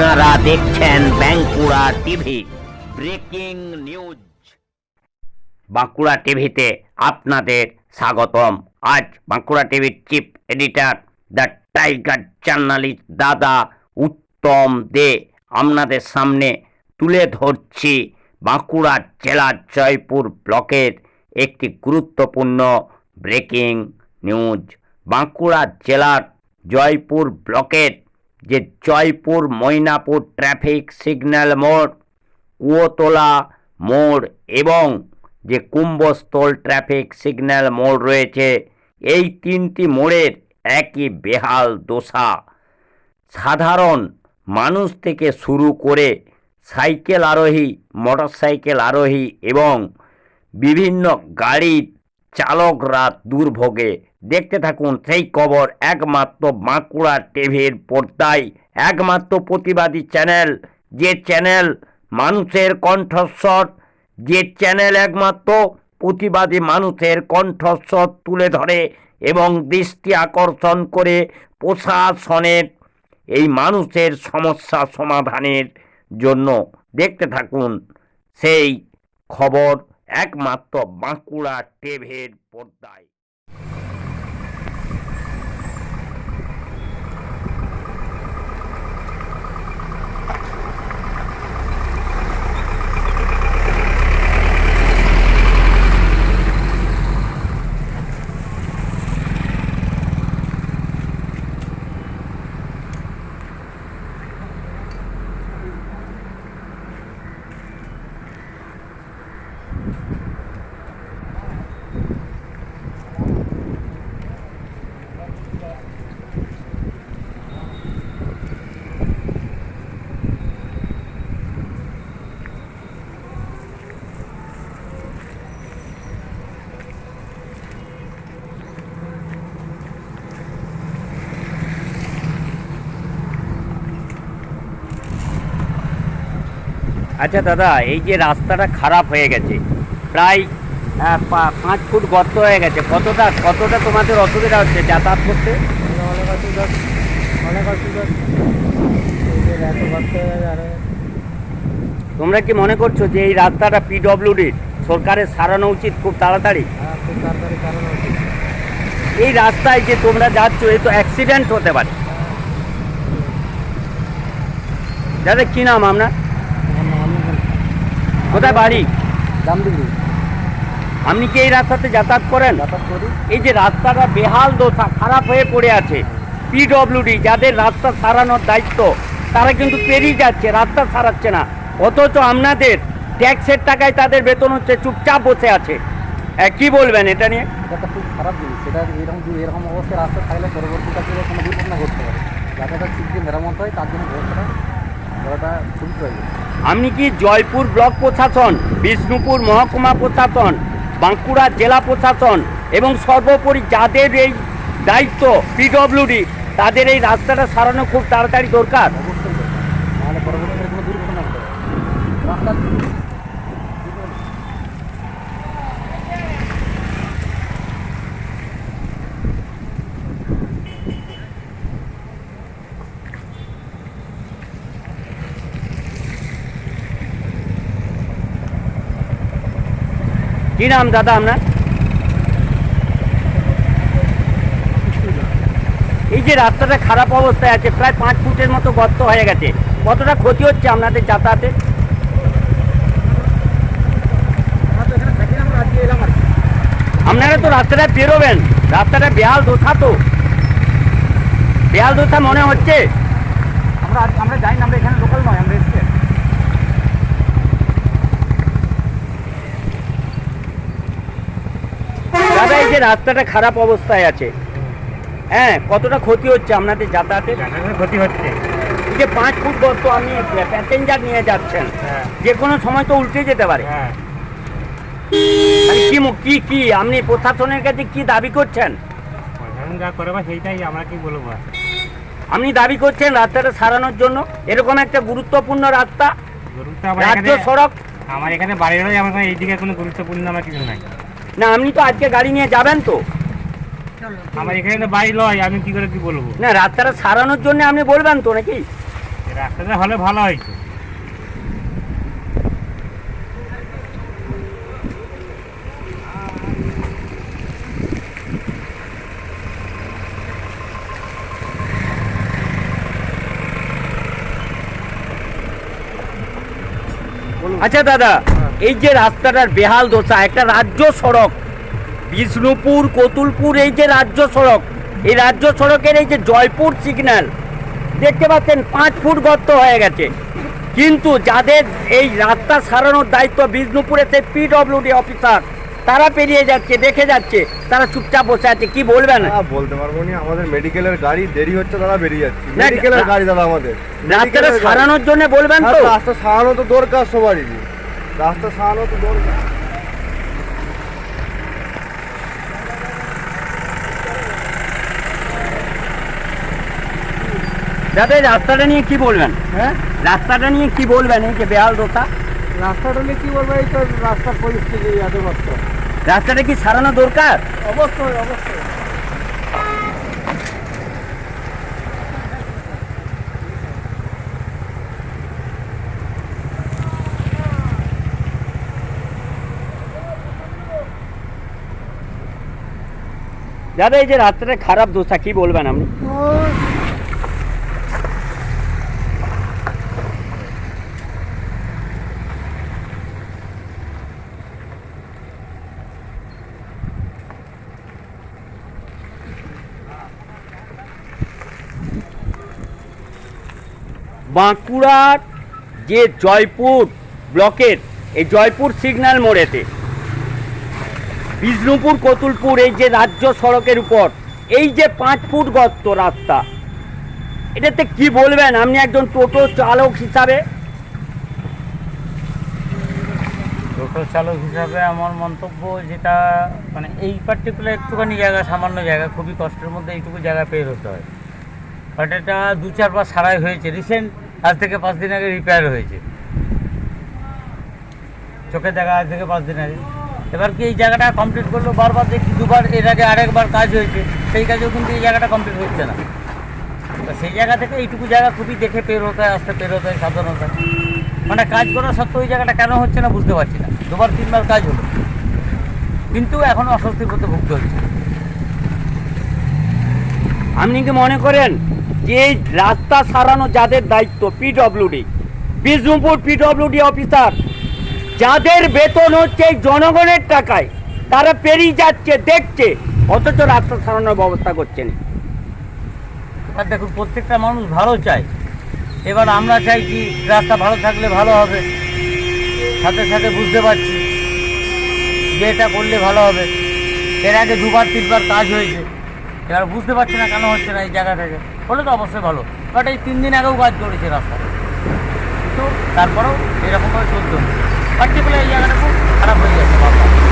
আপনারা দেখছেন Bankura TV. Breaking news. Bankura টিভিতে আপনাদের স্বাগতম। আজ বাঁকুড়া টিভির chief editor the tiger journalist দাদা উত্তম দে আপনাদের সামনে তুলে ধরছি বাঁকুড়া জেলার জয়পুর ব্লকের একটি গুরুত্বপূর্ণ ব্রেকিং নিউজ। বাঁকুড়া জেলার জয়পুর ব্লকের যে জয়পুর ময়নাপুর ট্রাফিক সিগন্যাল মোড়, কুয়োতলা মোড় এবং যে কুম্ভস্থল ট্রাফিক সিগন্যাল মোড় রয়েছে, এই তিনটি মোড়ের একই বেহাল দোষা সাধারণ মানুষ থেকে শুরু করে সাইকেল আরোহী, মোটরসাইকেল আরোহী এবং বিভিন্ন গাড়ির চালকরা দুর্ভোগে। দেখতে থাকুন সেই খবর একমাত্র বাঁকুড়া টিভির পর্দায়, একমাত্র প্রতিবাদী চ্যানেল। যে চ্যানেল মানুষের কণ্ঠস্বর, যে চ্যানেল একমাত্র প্রতিবাদী মানুষের কণ্ঠস্বর তুলে ধরে এবং দৃষ্টি আকর্ষণ করে প্রশাসনের এই মানুষের সমস্যা সমাধানের জন্য। দেখতে থাকুন সেই খবর একমাত্র বাঁকুড়া টেভের পর্দায়। আচ্ছা দাদা, এই যে রাস্তাটা খারাপ হয়ে গেছে, প্রায় পাঁচ ফুট গর্ত হয়ে গেছে, কতটা কতটা তোমাদের অসুবিধা হচ্ছে যাতায়াত করতে? অনেক অসুবিধা অনেক অসুবিধা তোমরা কি মনে করছ যে এই রাস্তাটা পিডব্লিউডির সরকারের সারানো উচিত খুব তাড়াতাড়ি? এই রাস্তায় যে তোমরা যাচ্ছ, এ তো অ্যাক্সিডেন্ট হতে পারে। দাদা, কি নাম আপনার? কোথায় বাড়ি? আপনি কি এই রাস্তাতে যাতায়াত করেন? এই যে রাস্তাটা বেহাল দোষা খারাপ হয়ে পড়ে আছে। পিডব্লিউডি যাদের রাস্তা সারানোর দায়িত্ব তারা কিন্তু পেরিয়ে যাচ্ছে রাস্তা সারাচ্ছে না। অথচ আপনাদের ট্যাক্সের টাকায় তাদের বেতন হচ্ছে চুপচাপ বসে আছে। কি বলবেন এটা নিয়ে? এটা খুব খারাপ জিনিস। সেটা এরকম এরকম অবস্থায় রাস্তা থাকলে পরবর্তীতে কোনো দুর্ঘটনা ঘটতে পারে। যাতে ঠিক যে মেরামত হয় তার জন্য ব্যবস্থাটা করাটা খুবই প্রয়োজন। আপনি কি জয়পুর ব্লক প্রশাসন, বিষ্ণুপুর মহকুমা প্রশাসন, বাঁকুড়া জেলা প্রশাসন এবং সর্বোপরি যাদের এই দায়িত্ব পিডব্লিউডি তাদের এই রাস্তাটা সারানো খুব তাড়াতাড়ি দরকার অবশ্যই দরকার। নাহলে পরবর্তীতে কোনো দুর্ঘটনা ঘটতে পারে রাস্তা কি নাম দাদা আপনার? এই যে রাস্তাটা খারাপ অবস্থায় আছে, প্রায় পাঁচ ফুটের মতো গর্ত হয়ে গেছে। কতটা ক্ষতি হচ্ছে আপনাদের যাতায়াতে। আপনারা তো রাস্তাটা বেরোবেন রাস্তাটা বেহাল দোষা তো। বেহাল দোষা মনে হচ্ছে? আমরা আমরা যাই না, আমরা এখানে লোকাল নয়, আমরা এসছি দাদা এই যে রাস্তাটা খারাপ অবস্থায় আছে। হ্যাঁ কতটা ক্ষতি হচ্ছে আপনাদের যাতায়াতে? ক্ষতি হচ্ছে। যে পাঁচ ফুট গর্ত আপনি প্যাসেঞ্জার নিয়ে যাচ্ছেন হ্যাঁ। যে কোনো সময় তো উল্টে যেতে পারে। হ্যাঁ। কি কি কি? আপনি প্রশাসনের কাছে কি দাবি করছেন? সেইটাই আমরা কি বলব? আপনি দাবি করছেন রাস্তাটা সারানোর জন্য? এরকম একটা গুরুত্বপূর্ণ রাস্তা? রাজ্য সড়ক? আমার এখানে বাড়ির আমার এইদিকে কোনো গুরুত্বপূর্ণ আমার কিছু নাই। না আপনি তো আজকে গাড়ি নিয়ে যাবেন তো। আমার এখানে তো বাড়ি লয় আমি কি করে কি বলব? না রাস্তাটা সারানোর জন্য আপনি বলবেন তো নাকি? রাস্তাটা হলে ভালো হয়েছে আচ্ছা দাদা। এই যে রাস্তাটার বেহাল দশা একটা রাজ্য সড়ক বিষ্ণুপুর কতুলপুর এই যে রাজ্য সড়ক এই রাজ্য সড়কের এই যে জয়পুর সিগন্যাল দেখতে পাচ্ছেন পাঁচ ফুট গর্ত হয়ে গেছে। কিন্তু যাদের এই রাস্তা সারানোর দায়িত্ব বিষ্ণুপুরের সেই পিডব্লিউডি অফিসার তারা পেরিয়ে যাচ্ছে দেখে যাচ্ছে তারা চুপচাপ বসে আছে কি বলবেন বলতে পারব না আমাদের মেডিকেলের গাড়ি দেরি হচ্ছে তারা বেরিয়ে যাচ্ছে। মেডিকেলের গাড়ি দাদা আমাদের। রাস্তাটা সারানোর জন্য বলবেন তো? হ্যাঁ, রাস্তা সারানো তো দরকার সবারই। রাস্তা সারানো তো দরকার। দাদা রাস্তাটা নিয়ে কি বলবেন? হ্যাঁ? রাস্তাটা নিয়ে কি বলবেন এই যে বেহাল দশা রাস্তাটা নিয়ে কী বলব এই তো রাস্তার পরিস্থিতি এত রাস্তাটা কি সারানো দরকার? অবশ্যই অবশ্যই। দাদা, এই যে রাস্তাটা খারাপ দোষা, কি বলবেন আপনি? বাঁকুড়ার যে জয়পুর ব্লকের, এই জয়পুর সিগন্যাল মোড়েতে বিষ্ণুপুর কতুলপুর, এই যে রাজ্য সড়কের উপর, এই যে পাঁচ ফুট গর্ত রাস্তা, এটাতে কি বলবেন? আপনি একজন টোটো চালক হিসাবে? টোটো চালক হিসাবে আমার মন্তব্য যেটা মানে এই পার্টিকুলার একটুখানি জায়গা, সামান্য জায়গা, খুবই কষ্টের মধ্যে এইটুকু জায়গা পের হতে হয়। বাট এটা দু চারবার সারাই হয়েছে রিসেন্ট আজ থেকে পাঁচ দিন আগে রিপেয়ার হয়েছে। চোখের জায়গা আজ থেকে পাঁচ দিন আগে। এবার কি এই জায়গাটা কমপ্লিট করল? বারবার দেখি দুবার এর আগে আরেকবার কাজ হয়েছে, সেই কাজেও কিন্তু এই জায়গাটা কমপ্লিট হচ্ছে না। তো সেই জায়গা থেকে এইটুকু জায়গা খুবই দেখে পের হতে হয়, আসতে পের হতে হয় সাধারণত মানে কাজ করা সত্ত্বেও ওই জায়গাটা কেন হচ্ছে না বুঝতে পারছি না। দুবার, তিনবার কাজ হলো। কিন্তু এখনও অস্বস্তির মধ্যে ভুগতে হচ্ছে। আপনি কি মনে করেন যে রাস্তা সারানো যাদের দায়িত্ব পিডব্লিউডি বিষ্ণুপুর পিডব্লিউডি অফিসার যাদের বেতন হচ্ছে জনগণের টাকায়, তারা পেরিয়ে যাচ্ছে, দেখছে, অথচ রাস্তা সারানোর ব্যবস্থা করছে না। আর দেখুন, প্রত্যেকটা মানুষ ভালো চায়। এবার আমরা চাইছি রাস্তা ভালো থাকলে ভালো হবে। সাথে সাথে বুঝতে পারছি যে এটা করলে ভালো হবে। এর আগে দুবার, তিনবার কাজ হয়েছে। এবার বুঝতে পারছি না কেন হচ্ছে না এই জায়গা থেকে। হলে তো অবশ্যই ভালো। বাট এই তিন দিন আগেও কাজ করেছে রাস্তা। তো তারপরেও এরকমভাবে চলতে হচ্ছে। পার্টিকুলার এই জায়গাটা খুব খারাপ হয়ে যাচ্ছে বাবা